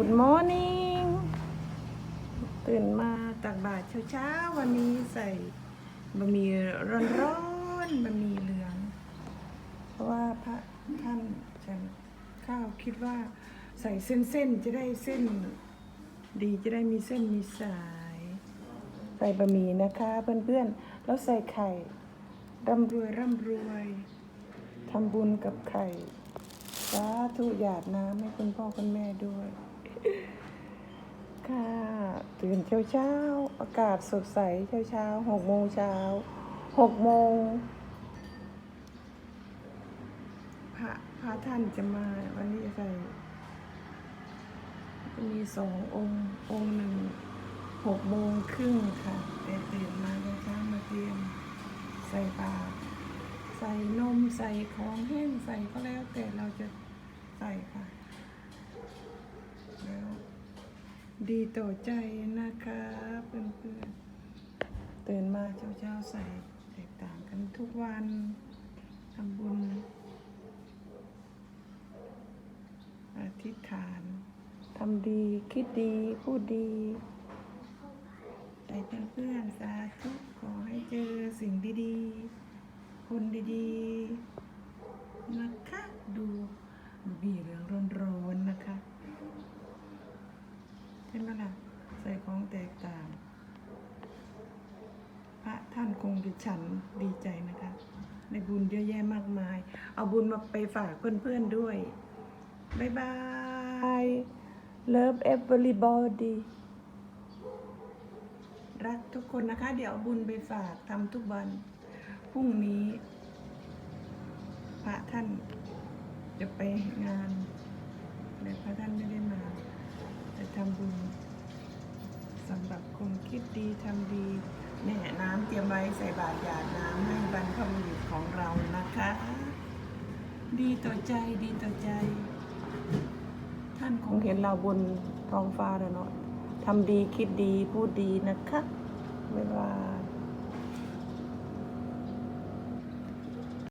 Good morning ตื่นมาตักบาตรเช้าๆ วันนี้ใส่บะหมี่ร้อนๆบะหมี่เหลือง เพราะว่าพระท่านฉันข้าวคิดว่าใส่เส้นๆ จะได้เส้น ดีจะได้มีเส้นมีสาย ใส่บะหมี่นะคะเพื่อนๆ แล้วใส่ไข่ร่ำรวยร่ำรวยทำบุญกับไข่สาธุหยาดน้ำให้คุณพ่อคุณแม่ด้วย ตื่นเช้าเช้าๆอากาศสดใสเช้าเช้าหกโมงเช้าหกโมงพระพระท่านจะมาวันนี้ใส่จะมีสององค์องค์หนึ่งหกโมงครึ่งค่ะแต่ตื่นมาเช้ามาเตรียมใส่ปาตรใส่นมใส่ของแห้งใส่ก็แล้วแต่เราจะใส่ค่ะแล้ว ดีต่อใจนะคะเพื่อนๆตื่นมาเช้าๆใส่แตกต่างกันทุกวันทำบุญอธิษฐานทำดีคิดดี พูดดีใจเพื่อนๆสาธุขอให้เจอสิ่งดีๆ คนดีๆ นะคะ ดูดูบีเหลืองร้อนๆนะคะ ใช่ไหมล่ะ ใส่ของแตกต่าง พระท่าน คงจะฉันดีใจนะคะในบุญเยอะแยะมากมาย เอาบุญมาไปฝากเพื่อนๆด้วย บ๊ายบาย Love everybody รักทุกคนนะคะ เดี๋ยวบุญไปฝากทำทุกวัน พรุ่งนี้ พระท่านจะไปงานแต่พระท่านไม่ได้มาจะทำบุญสำหรับคนคิดดีทำดี แม่น้ำเตรียมไว้ใส่บาตรหยาดน้ำให้บรรพบุรุษของเรานะคะ ดีต่อใจดีต่อใจ ท่านคงเห็นเราบนท้องฟ้าแล้วเนาะทำดีคิดดีพูดดีนะคะบ๊ายบาย